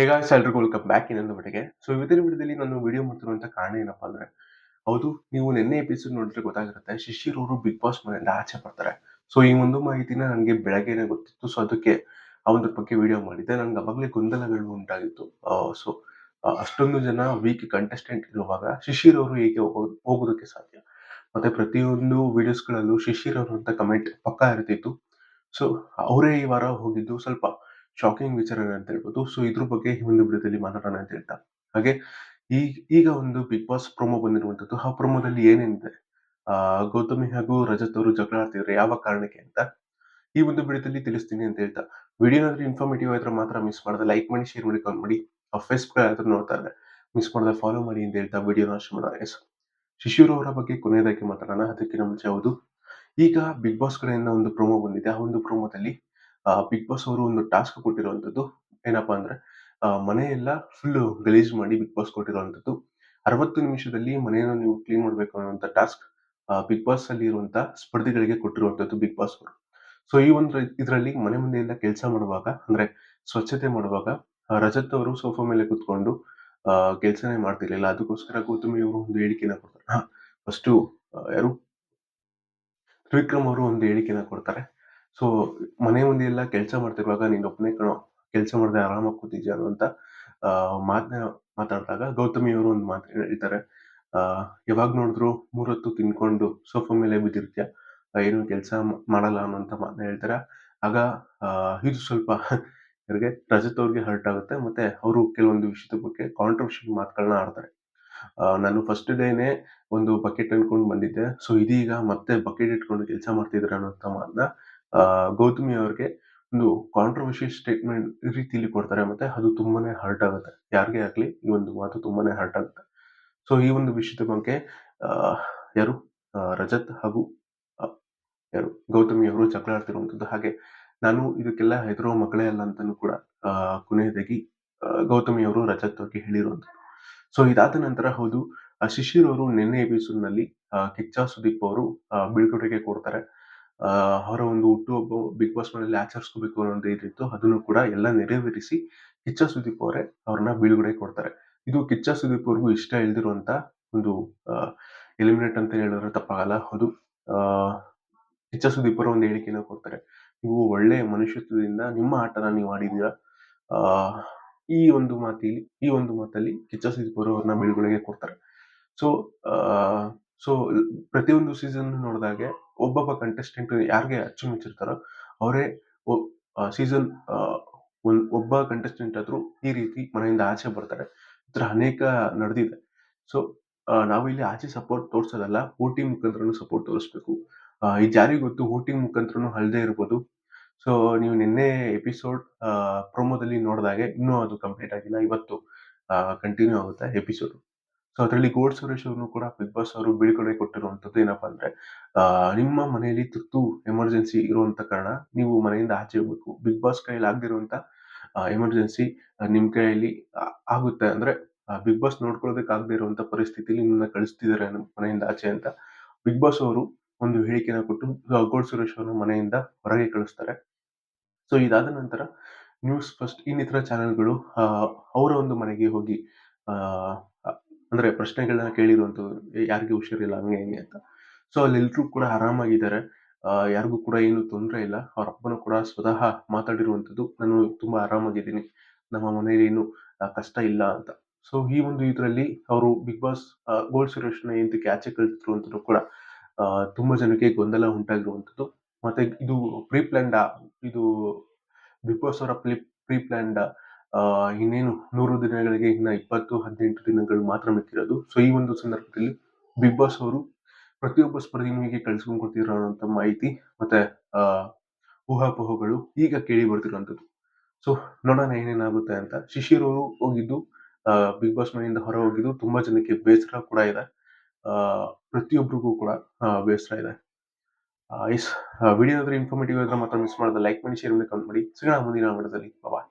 Hey guys ಎಲ್ರಿಗೂ welcome back ಇನ್ನೊಂದು ಮಟ್ಟಿಗೆ. ಸೊ ಇವತ್ತಿನ ವಿಡಿಯೋದಲ್ಲಿ ನಾನು ವಿಡಿಯೋ ಮಾಡ್ತಿರುವಂತ ಕಾರಣ ಏನಪ್ಪಾ ಅಂದ್ರೆ, ಹೌದು, ನೀವು ನಿನ್ನೆ ಎಪಿಸೋಡ್ ನೋಡಿದ್ರೆ ಗೊತ್ತಾಗಿರುತ್ತೆ ಶಿಶಿರ್ ಅವರು ಬಿಗ್ ಬಾಸ್ ಮನೆಯಿಂದ ಆಚೆ ಬರ್ತಾರೆ. ಸೊ ಈ ಒಂದು ಮಾಹಿತಿನ ನನಗೆ ಬೆಳಗ್ಗೆನೇ ಗೊತ್ತಿತ್ತು. ಸೊ ಅದಕ್ಕೆ ಆ ಒಂದು ಬಗ್ಗೆ ವಿಡಿಯೋ ಮಾಡಿದ್ದೆ. ನಂಗೆ ಅವಾಗಲೇ ಗೊಂದಲಗಳು ಉಂಟಾಗಿತ್ತು. ಸೊ ಅಷ್ಟೊಂದು ಜನ ವೀಕ್ ಕಂಟೆಸ್ಟೆಂಟ್ ಇರುವಾಗ ಶಿಶಿರ್ ಅವರು ಹೋಗೋ- ಹೋಗೋದಕ್ಕೆ ಸಾಧ್ಯ? ಮತ್ತೆ ಪ್ರತಿಯೊಂದು ವಿಡಿಯೋಸ್ಗಳಲ್ಲೂ ಶಿಶಿರ್ ಅವರು ಅಂತ ಕಮೆಂಟ್ ಪಕ್ಕಾ ಇರ್ತಿತ್ತು. ಸೊ ಅವರೇ ಈ ವಾರ ಹೋಗಿದ್ದು ಸ್ವಲ್ಪ ಶಾಕಿಂಗ್ ವಿಚಾರ ಅಂತ ಹೇಳ್ಬೋದು. ಸೊ ಇದ್ರ ಬಗ್ಗೆ ಈ ಒಂದು ವಿಡಿಯೋದಲ್ಲಿ ಮಾತಾಡೋಣ ಅಂತ ಹೇಳ್ತಾ. ಹಾಗೆ ಈಗ ಈಗ ಒಂದು ಬಿಗ್ ಬಾಸ್ ಪ್ರೊಮೋ ಬಂದಿರುವಂತದ್ದು ಆ ಪ್ರೊಮೋದಲ್ಲಿ ಏನೇನಿದೆ ಆ, ಗೌತಮಿ ಹಾಗೂ ರಜತ್ ಅವರು ಜಗಳ ಆಡ್ತಿದ್ರು. ಯಾವ ಕಾರಣಕ್ಕೆ ಅಂತ ಈ ಒಂದು ವಿಡಿಯೋದಲ್ಲಿ ತಿಳಿಸ್ತೀನಿ ಅಂತ ಹೇಳ್ತಾ. ವಿಡಿಯೋ ಏನಾದ್ರೂ ಇನ್ಫಾರ್ಮೇಟಿವ್ ಆದ್ರೆ ಮಾತ್ರ ಮಿಸ್ ಮಾಡದೆ ಲೈಕ್ ಮಾಡಿ ಶೇರ್ ಮಾಡಿ ಕಾಲ್ ಮಾಡಿ. ಫೇಸ್ಬುಕ್ ಆದ್ರೂ ನೋಡ್ತಾ ಇದ್ದಾರೆ ಮಿಸ್ ಮಾಡದೆ ಫಾಲೋ ಮಾಡಿ ಅಂತ ಹೇಳ್ತಾ ವಿಡಿಯೋ ನಾಶ ಎಸ್ ಶಿಶಿರ್ ಅವರ ಬಗ್ಗೆ ಕೊನೆಯದಾಗಿ ಮಾತಾಡೋಣ. ಅದಕ್ಕಿಂತ ಮುಂಚೆ ಹೌದು. ಈಗ ಬಿಗ್ ಬಾಸ್ ಕಡೆಯಿಂದ ಒಂದು ಪ್ರೊಮೋ ಬಂದಿದೆ. ಆ ಒಂದು ಪ್ರೊಮೋದಲ್ಲಿ ಬಿಗ್ ಬಾಸ್ ಅವರು ಒಂದು ಟಾಸ್ಕ್ ಕೊಟ್ಟಿರುವಂತದ್ದು ಏನಪ್ಪಾ ಅಂದ್ರೆ ಆ, ಮನೆಯೆಲ್ಲ ಫುಲ್ ಗಲೀಜ್ ಮಾಡಿ ಬಿಗ್ ಬಾಸ್ ಕೊಟ್ಟಿರುವಂತದ್ದು. ಅರವತ್ತು ನಿಮಿಷದಲ್ಲಿ ಮನೆಯನ್ನು ನೀವು ಕ್ಲೀನ್ ಮಾಡಬೇಕು ಅನ್ನುವಂತ ಟಾಸ್ಕ್ ಬಿಗ್ ಬಾಸ್ ಅಲ್ಲಿ ಇರುವಂತಹ ಸ್ಪರ್ಧಿಗಳಿಗೆ ಕೊಟ್ಟಿರುವಂತದ್ದು ಬಿಗ್ ಬಾಸ್ ಅವರು. ಸೊ ಈ ಒಂದು ಇದರಲ್ಲಿ ಮನೆ ಮುಂದೆಯಿಂದ ಕೆಲಸ ಮಾಡುವಾಗ ಅಂದ್ರೆ ಸ್ವಚ್ಛತೆ ಮಾಡುವಾಗ ರಜತ್ ಅವರು ಸೋಫಾ ಮೇಲೆ ಕುತ್ಕೊಂಡು ಆ ಕೆಲಸನೇ ಮಾಡ್ತಿರ್ಲಿಲ್ಲ. ಅದಕ್ಕೋಸ್ಕರ ಗೌತಮಿ ಅವರು ಒಂದು ಹೇಳಿಕೆನ ಕೊಡ್ತಾರೆ. ಹಾ ಫಸ್ಟು ಯಾರು? ತ್ರಿವಿಕ್ರಮ್ ಅವರು ಒಂದು ಹೇಳಿಕೆನ ಕೊಡ್ತಾರೆ. ಸೊ ಮನೆ ಮುಂದೆ ಎಲ್ಲ ಕೆಲಸ ಮಾಡ್ತಿರುವಾಗ ಒಬ್ಬನೇ ಕಣೋ, ಕೆಲಸ ಮಾಡದೆ ಆರಾಮಾಗಿ ಕೂತಿದ್ಯಾ ಅಂತ ಮಾತನ್ನ ಮಾತಾಡಿದಾಗ ಗೌತಮಿ ಅವರು ಒಂದು ಮಾತು ಹೇಳ್ತಾರೆ. ಯಾವಾಗ ನೋಡಿದ್ರು ಮೂರೊತ್ತು ತಿನ್ಕೊಂಡು ಸೋಫಾ ಮೇಲೆ ಬಿದ್ದಿರ್ತೀಯ? ಏನು ಕೆಲಸ ಮಾಡಲ್ಲ ಅನ್ನೋಂಥ ಮಾತನ್ನ ಹೇಳ್ತಾರೆ. ಆಗ ಇದು ಸ್ವಲ್ಪ ಇವರಿಗೆ ರಜತ್ ಅವ್ರಿಗೆ ಹರ್ಟ್ ಆಗುತ್ತೆ ಮತ್ತೆ ಅವರು ಕೆಲವೊಂದು ವಿಷಯದ ಬಗ್ಗೆ ಕಾಂಟ್ರವರ್ಷಿಯಲ್ ಮಾತುಗಳನ್ನ ಆಡ್ತಾರೆ. ನಾನು ಫಸ್ಟ್ ಡೇನೆ ಒಂದು ಬಕೆಟ್ ಅನ್ಕೊಂಡು ಬಂದಿದ್ದೆ. ಸೊ ಇದೀಗ ಮತ್ತೆ ಬಕೆಟ್ ಇಟ್ಕೊಂಡು ಕೆಲಸ ಮಾಡ್ತಿದ್ರೆ ಅನ್ನೋಂಥ ಮಾತನ್ನ ಗೌತಮಿ ಅವ್ರಿಗೆ ಒಂದು ಕಾಂಟ್ರವರ್ಷಿಯಲ್ ಸ್ಟೇಟ್ಮೆಂಟ್ ರೀತಿಯಲ್ಲಿ ಕೊಡ್ತಾರೆ ಮತ್ತೆ ಅದು ತುಂಬಾನೇ ಹರ್ಟ್ ಆಗುತ್ತೆ ಯಾರಿಗೇ ಆಗ್ಲಿ ಈ ಒಂದು ಮಾತು ತುಂಬಾನೇ ಹರ್ಟ್ ಆಗುತ್ತೆ ಸೊ ಈ ಒಂದು ವಿಷಯದ ಬಗ್ಗೆ ಯಾರು ರಜತ್ ಹಾಗೂ ಯಾರು ಗೌತಮಿ ಅವರು ಜಗಳ ಆಡ್ತಿರುವಂಥದ್ದು. ಹಾಗೆ ನಾನು ಇದಕ್ಕೆಲ್ಲ ಹೆದರೋ ಮಕ್ಕಳೇ ಅಲ್ಲ ಅಂತಾನು ಕೂಡ ಕೊನೆಯದಾಗಿ ಗೌತಮಿ ಅವರು ರಜತ್ ಅವ್ರಿಗೆ ಹೇಳಿರುವಂಥದ್ದು. ಸೊ ಇದಾದ ನಂತರ ಹೌದು ಶಿಶಿರ್ ಅವರು ನಿನ್ನೆ ಎಪಿಸೋಡ್ನಲ್ಲಿ ಆ, ಕಿಚ್ಚ ಸುದೀಪ್ ಅವರು ಬೀಳ್ಕೊಡುಗೆ ಕೊಡ್ತಾರೆ ಅವರ ಒಂದು ಹುಟ್ಟುಹಬ್ಬ ಬಿಗ್ ಬಾಸ್ ಮನೆಯಲ್ಲಿ ಆಚರಿಸ್ಕೋಬೇಕು ಅನ್ನೋ ಒಂದು ಇದಿತ್ತು ಅದನ್ನು ಕೂಡ ಎಲ್ಲ ನೆರವೇರಿಸಿ ಕಿಚ್ಚ ಸುದೀಪ್ ಅವರೇ ಅವ್ರನ್ನ ಬಿಡುಗಡೆ ಕೊಡ್ತಾರೆ. ಇದು ಕಿಚ್ಚ ಸುದೀಪ್ ಅವ್ರಿಗೂ ಇಷ್ಟ ಇಲ್ದಿರುವಂತ ಒಂದು ಎಲಿಮಿನೇಟ್ ಅಂತ ಹೇಳಿದ್ರೆ ತಪ್ಪಾಗಲ್ಲ ಅದು ಕಿಚ್ಚ ಸುದೀಪ್ ಅವರ ಒಂದು ಹೇಳಿಕೆನ ಕೊಡ್ತಾರೆ. ನೀವು ಒಳ್ಳೆ ಮನುಷ್ಯತ್ವದಿಂದ ನಿಮ್ಮ ಆಟನ ನೀವು ಆಡಿದ್ದೀರಾ? ಆ, ಈ ಒಂದು ಮಾತಿಲಿ ಈ ಒಂದು ಮಾತಲ್ಲಿ ಕಿಚ್ಚ ಸುದೀಪ್ ಅವರು ಅವ್ರನ್ನ ಬಿಡುಗಡೆಗೆ ಕೊಡ್ತಾರೆ. ಸೊ ಸೊ ಪ್ರತಿಯೊಂದು ಸೀಸನ್ ನೋಡಿದಾಗೆ ಒಬ್ಬೊಬ್ಬ ಕಂಟೆಸ್ಟೆಂಟ್ ಯಾರಿಗೆ ಅಚ್ಚುಮೆಚ್ಚಿರ್ತಾರೋ ಅವರೇ ಸೀಸನ್ ಒಂದ್ ಒಬ್ಬ ಕಂಟೆಸ್ಟೆಂಟ್ ಆದ್ರೂ ಈ ರೀತಿ ಮನೆಯಿಂದ ಆಚೆ ಬರ್ತಾರೆ. ಈ ಥರ ಅನೇಕ ನಡೆದಿದೆ. ಸೊ ಇಲ್ಲಿ ಆಚೆ ಸಪೋರ್ಟ್ ತೋರ್ಸೋದಲ್ಲ ವೋಟಿಂಗ್ ಮುಖಾಂತರನು ಸಪೋರ್ಟ್ ತೋರಿಸ್ಬೇಕು. ಇದು ಯಾರಿಗೂ ಗೊತ್ತು ವೋಟಿಂಗ್ ಮುಖಾಂತರನು ಅಲ್ಲದೆ ಇರ್ಬೋದು. ಸೊ ನೀವು ನಿನ್ನೆ ಎಪಿಸೋಡ್ ಪ್ರೊಮೋದಲ್ಲಿ ನೋಡಿದಾಗೆ ಇನ್ನೂ ಅದು ಕಂಪ್ಲೀಟ್ ಆಗಿಲ್ಲ. ಇವತ್ತು ಕಂಟಿನ್ಯೂ ಆಗುತ್ತೆ ಎಪಿಸೋಡ್ ಸೊ ಅದರಲ್ಲಿ ಗೋಡ್ ಸುರೇಶ್ ಅವ್ರನ್ನು ಕೂಡ ಬಿಗ್ ಬಾಸ್ ಅವರು ಬೀಳ್ಕೊಡುಗೆ ಕೊಟ್ಟಿರುವಂತದ್ದು ಏನಪ್ಪಾ ಅಂದ್ರೆ ನಿಮ್ಮ ಮನೆಯಲ್ಲಿ ತುರ್ತು ಎಮರ್ಜೆನ್ಸಿ ಇರುವಂತ ಕಾರಣ ನೀವು ಮನೆಯಿಂದ ಆಚೆ ಹೋಗ್ಬೇಕು. ಬಿಗ್ ಬಾಸ್ ಕೈಯಲ್ಲಿ ಆಗದಿರುವಂತ ಎಮರ್ಜೆನ್ಸಿ ನಿಮ್ ಕೈಯಲ್ಲಿ ಆಗುತ್ತೆ ಅಂದ್ರೆ ಬಿಗ್ ಬಾಸ್ ನೋಡ್ಕೊಳ್ಳೋದಕ್ಕೆ ಆಗದೆ ಇರುವಂತ ಪರಿಸ್ಥಿತಿಲಿ ನಿಮ್ಮನ್ನ ಕಳಿಸ್ತಿದ್ದಾರೆ ನಮ್ಮ ಮನೆಯಿಂದ ಆಚೆ ಅಂತ. ಬಿಗ್ ಬಾಸ್ ಅವರು ಒಂದು ಹೇಳಿಕೆನ ಕೊಟ್ಟು ಗೋಡ್ ಸುರೇಶ್ ಅವ್ರನ್ನ ಮನೆಯಿಂದ ಹೊರಗೆ ಕಳಿಸ್ತಾರೆ. ಸೊ ಇದಾದ ನಂತರ ನ್ಯೂಸ್ ಫಸ್ಟ್ ಇನ್ನಿತರ ಚಾನೆಲ್ಗಳು ಅವರ ಒಂದು ಮನೆಗೆ ಹೋಗಿ ಅಂದ್ರೆ ಪ್ರಶ್ನೆಗಳನ್ನ ಕೇಳಿರುವಂಥದ್ದು "ಏ, ಯಾರಿಗೆ ಹುಷಾರಿಲ್ಲ ಹಂಗೆ ಹಿಂಗೆ ಅಂತ. ಸೊ ಅಲ್ಲಿ ಎಲ್ಲರೂ ಕೂಡ ಆರಾಮಾಗಿದ್ದಾರೆ. ಯಾರಿಗೂ ಕೂಡ ಏನು ತೊಂದರೆ ಇಲ್ಲ. ಅವ್ರ ಅಪ್ಪನು ಕೂಡ ಸ್ವತಃ ಮಾತಾಡಿರುವಂಥದ್ದು ನಾನು ತುಂಬಾ ಆರಾಮಾಗಿದ್ದೀನಿ. ನಮ್ಮ ಮನೆಯಲ್ಲಿ ಏನು ಕಷ್ಟ ಇಲ್ಲ ಅಂತ. ಸೊ ಈ ಒಂದು ಇದರಲ್ಲಿ ಅವರು ಬಿಗ್ ಬಾಸ್ ಗೋಲ್ಡ್ ಸುರೇಶ್ನ ಎಂತಕ್ಕೆ ಆಚೆ ಅಂತ ಕೂಡ ತುಂಬ ಜನಕ್ಕೆ ಗೊಂದಲ ಉಂಟಾಗಿರುವಂಥದ್ದು ಮತ್ತೆ ಇದು ಪ್ರೀ ಇದು ಬಿಗ್ ಬಾಸ್ ಅವರ ಪ್ರೀ ಪ್ರೀ ಇನ್ನೇನು ನೂರು ದಿನಗಳಿಗೆ ಇನ್ನ ಇಪ್ಪತ್ತು, ಹದಿನೆಂಟು ದಿನಗಳು ಮಾತ್ರ ಮಿಕ್ಕಿರೋದು. ಸೊ ಈ ಒಂದು ಸಂದರ್ಭದಲ್ಲಿ ಬಿಗ್ ಬಾಸ್ ಅವರು ಪ್ರತಿಯೊಬ್ಬ ಸ್ಪರ್ಧಿನಿಗೆ ಕಳಿಸ್ಕೊಂಡು ಕೊಡ್ತಿರೋ ಅಂತ ಮಾಹಿತಿ ಮತ್ತೆ ಊಹಾಪೋಹಗಳು ಈಗ ಕೇಳಿ ಬರ್ತಿರುವಂಥದ್ದು ಸೊ ನೋಡೋಣ ಏನೇನಾಗುತ್ತೆ ಅಂತ. ಶಿಶಿರ್ ಅವರು ಹೋಗಿದ್ದು ಬಿಗ್ ಬಾಸ್ ಮನೆಯಿಂದ ಹೊರ ಹೋಗಿದ್ದು ತುಂಬಾ ಜನಕ್ಕೆ ಬೇಸರ ಕೂಡ ಇದೆ. ಪ್ರತಿಯೊಬ್ಬರಿಗೂ ಕೂಡ ಬೇಸರ ಇದೆ. ವಿಡಿಯೋ ಇನ್ಫಾರ್ಮೇಟಿವ್ ಮಾತ್ರ ಮಿಸ್ ಮಾಡದೆ. ಲೈಕ್ ಮಾಡಿ ಶೇರ್ ಮಾಡಿ ಕಮೆಂಟ್ ಮಾಡಿ. ಸಿಗೋಣ ಮುಂದಿನ ವಿಡಿಯೋದಲ್ಲಿ ಬಾಯ್